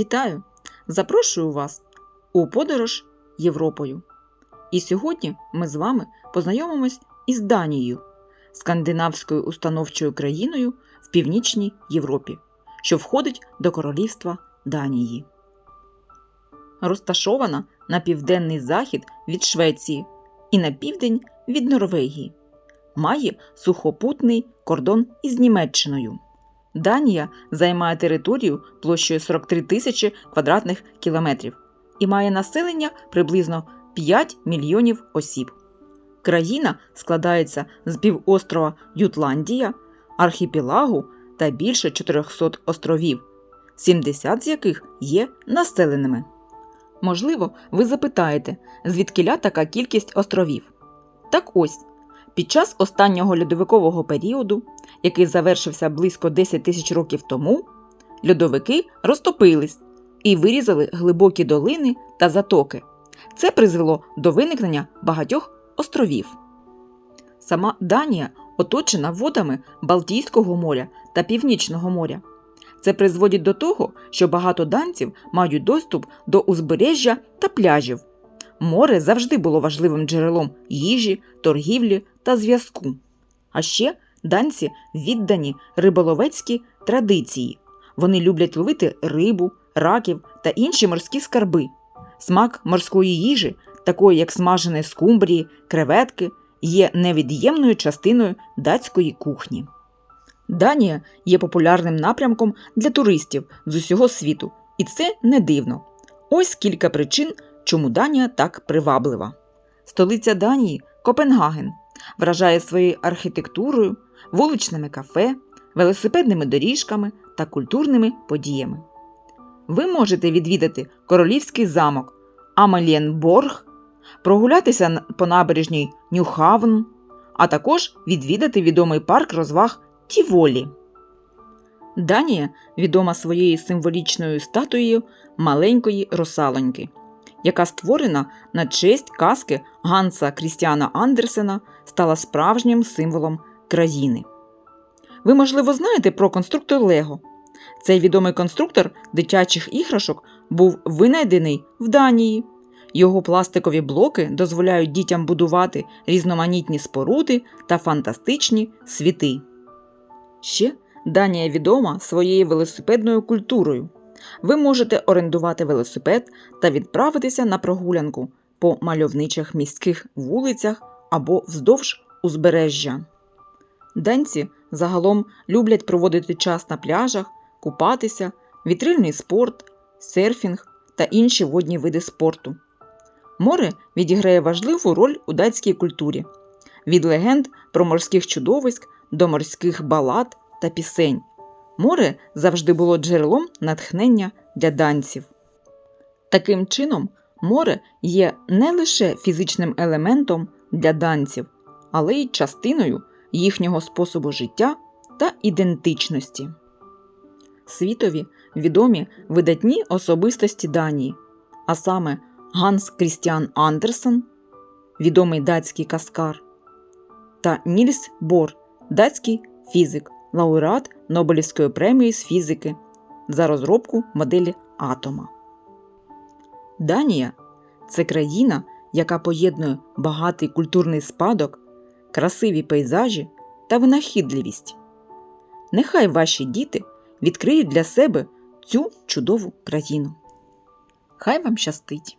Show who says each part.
Speaker 1: Вітаю! Запрошую вас у подорож Європою. І сьогодні ми з вами познайомимось із Данією, скандинавською установчою країною в північній Європі, що входить до королівства Данії. Розташована на південний захід від Швеції і на південь від Норвегії. Має сухопутний кордон із Німеччиною. Данія займає територію площею 43 тисячі квадратних кілометрів і має населення приблизно 5 мільйонів осіб. Країна складається з півострова Ютландія, архіпелагу та більше 400 островів, 70 з яких є населеними. Можливо, ви запитаєте, звідкиля така кількість островів? Так ось, під час останнього льодовикового періоду, який завершився близько 10 тисяч років тому, льодовики розтопились і вирізали глибокі долини та затоки. Це призвело до виникнення багатьох островів. Сама Данія оточена водами Балтійського моря та Північного моря. Це призводить до того, що багато данців мають доступ до узбережжя та пляжів. Море завжди було важливим джерелом їжі, торгівлі та зв'язку. А ще данці віддані риболовецькі традиції. Вони люблять ловити рибу, раків та інші морські скарби. Смак морської їжі, такої як смажене скумбрії, креветки, є невід'ємною частиною датської кухні. Данія є популярним напрямком для туристів з усього світу, і це не дивно. Ось кілька причин, чому Данія так приваблива. Столиця Данії Копенгаген вражає своєю архітектурою, вуличними кафе, велосипедними доріжками та культурними подіями. Ви можете відвідати королівський замок Амалієнборг, прогулятися по набережній Нюхавн, а також відвідати відомий парк розваг Тіволі. Данія відома своєю символічною статуєю маленької русалоньки, яка створена на честь казки Ганса Крістіана Андерсена, стала справжнім символом країни. Ви, можливо, знаєте про конструктор Лего. Цей відомий конструктор дитячих іграшок був винайдений в Данії. Його пластикові блоки дозволяють дітям будувати різноманітні споруди та фантастичні світи. Ще Данія відома своєю велосипедною культурою. Ви можете орендувати велосипед та відправитися на прогулянку по мальовничих міських вулицях або вздовж узбережжя. Данці загалом люблять проводити час на пляжах, купатися, вітрильний спорт, серфінг та інші водні види спорту. Море відіграє важливу роль у датській культурі від легенд про морських чудовиськ до морських балад та пісень. Море завжди було джерелом натхнення для данців. Таким чином, море є не лише фізичним елементом для данців, але й частиною їхнього способу життя та ідентичності. Світові відомі видатні особистості Данії, а саме Ганс Крістіан Андерсен, відомий датський каскар, та Нільс Бор, датський фізик, лауреат Нобелівської премії з фізики за розробку моделі атома. Данія це країна, яка поєднує багатий культурний спадок, красиві пейзажі та винахідливість. Нехай ваші діти відкриють для себе цю чудову країну. Хай вам щастить!